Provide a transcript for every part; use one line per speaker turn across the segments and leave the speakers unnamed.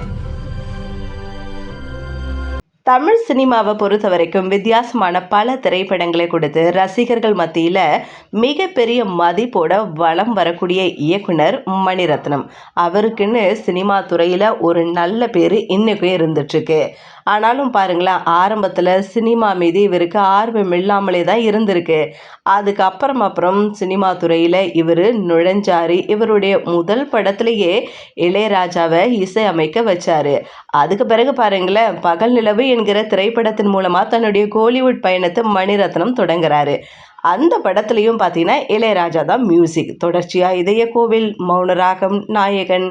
Thank you. Tamil சினிமாவை பொறுத்த வரைக்கும் வித்தியாசமான பல திரைப்படங்களை கொடுத்து ரசிகர்கள் மத்தியில் மிகப்பெரிய மதிப்போட வலம் வரக்கூடிய இயக்குனர் மணிரத்னம். அவருக்குன்னு சினிமா துறையில் ஒரு நல்ல பேர் இன்றைக்கும் இருந்துட்டுருக்கு. ஆனாலும் பாருங்களேன் ஆரம்பத்தில் சினிமா மீது இவருக்கு ஆர்வம் இல்லாமலே தான் இருந்திருக்கு. அதுக்கப்புறம் அப்புறம் சினிமா துறையில் இவர் நுழைஞ்சாரு. இவருடைய முதல் படத்துலேயே இளையராஜாவை இசை அமைக்க வச்சாரு. அதுக்கு பிறகு பாருங்களேன் பகல் நிலவு என்கிற திரைப்படத்தின் மூலமாக தன்னுடைய கோலிவுட் பயணத்தை மணிரத்னம் தொடங்குறாரு. அந்த படத்துலையும் பார்த்தீங்கன்னா இளையராஜா தான் மியூசிக் தொடர்ச்சியாக இதய கோவில் மௌனராகம் நாயகன்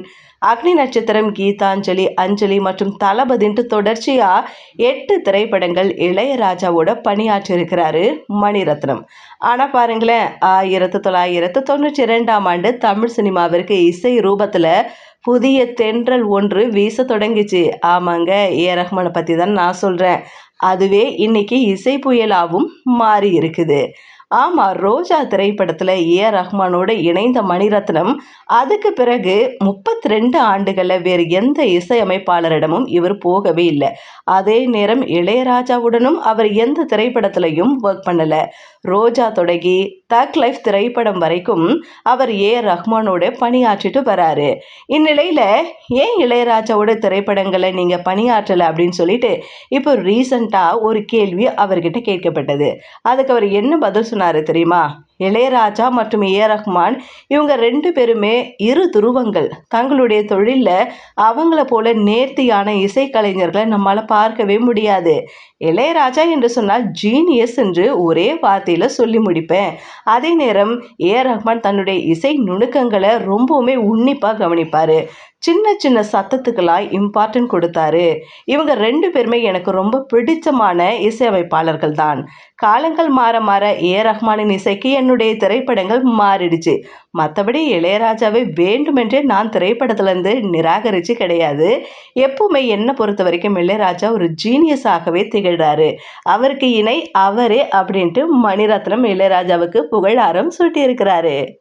அக்னி நட்சத்திரம் கீதாஞ்சலி அஞ்சலி மற்றும் தளபதின்ட்டு தொடர்ச்சியாக எட்டு திரைப்படங்கள் இளையராஜாவோட பணியாற்றியிருக்கிறாரு மணிரத்னம். ஆனால் பாருங்களேன் ஆயிரத்தி தொள்ளாயிரத்து தொண்ணூற்றி ரெண்டாம் ஆண்டு தமிழ் சினிமாவிற்கு இசை ரூபத்தில் புதிய தென்றல் ஒன்று வீச தொடங்கிச்சு. ஆமாங்க ஏ ரஹ்மானை பற்றி தான் நான் சொல்கிறேன் அதுவே இன்னைக்கு இசை புயலாகவும் மாறி இருக்குது ஆமாம் ரோஜா திரைப்படத்தில் ஏ. ரஹ்மானோடு இணைந்த மணிரத்னம். அதுக்கு பிறகு முப்பத்தி ரெண்டு ஆண்டுகளில் வேறு எந்த இசையமைப்பாளரிடமும் இவர் போகவே இல்லை. அதே நேரம் இளையராஜாவுடனும் அவர் எந்த திரைப்படத்திலையும் ஒர்க் பண்ணலை. ரோஜா தொடங்கி தக் லைஃப் திரைப்படம் வரைக்கும் அவர் ஏ. ரஹ்மானோட பணியாற்றிட்டு வராரு. இந்நிலையில் ஏன் இளையராஜாவோட திரைப்படங்களை நீங்கள் பணியாற்றலை அப்படின்னு சொல்லிட்டு இப்போ ரீசண்டாக ஒரு கேள்வி அவர்கிட்ட கேட்கப்பட்டது. அதுக்கு அவர் என்ன பதில் சொன்னார் தெரியுமா? இளையராஜா மற்றும் ஏ. ரஹ்மான். இவங்க ரெண்டு பேருமே இரு துருவங்கள். தங்களுடைய தொழிலில் அவங்கள போல நேர்த்தியான இசைக்கலைஞர்களை நம்மளால் பார்க்கவே முடியாது. இளையராஜா என்று சொன்னால் ஜீனியஸ் என்று ஒரே வார்த்தையில் சொல்லி முடிப்பேன். அதே நேரம் ஏ. ரஹ்மான் தன்னுடைய இசை நுணுக்கங்களை ரொம்பவுமே உன்னிப்பாக கவனிப்பார். சின்ன சின்ன சத்தத்துக்கெல்லாம் இம்பார்ட்டன்ட் கொடுத்தாரு. இவங்க ரெண்டு பேருமே எனக்கு ரொம்ப பிடிச்சமான இசையமைப்பாளர்கள் தான். காலங்கள் மாற மாற ஏ. ரஹ்மானின் இசைக்கு என்னுடைய திரைப்படங்கள் மாறிடுச்சு. மற்றபடி இளையராஜாவை வேண்டுமென்றே நான் திரைப்படத்துலேருந்து நிராகரித்து கிடையாது. எப்பவுமே என்னை பொறுத்த வரைக்கும் இளையராஜா ஒரு ஜீனியஸாகவே திகழ்கிறாரு அவருக்கு இணை அவரே அப்படின்ட்டு மணிரத்னம் இளையராஜாவுக்கு புகழாரம் சூட்டியிருக்கிறாரு.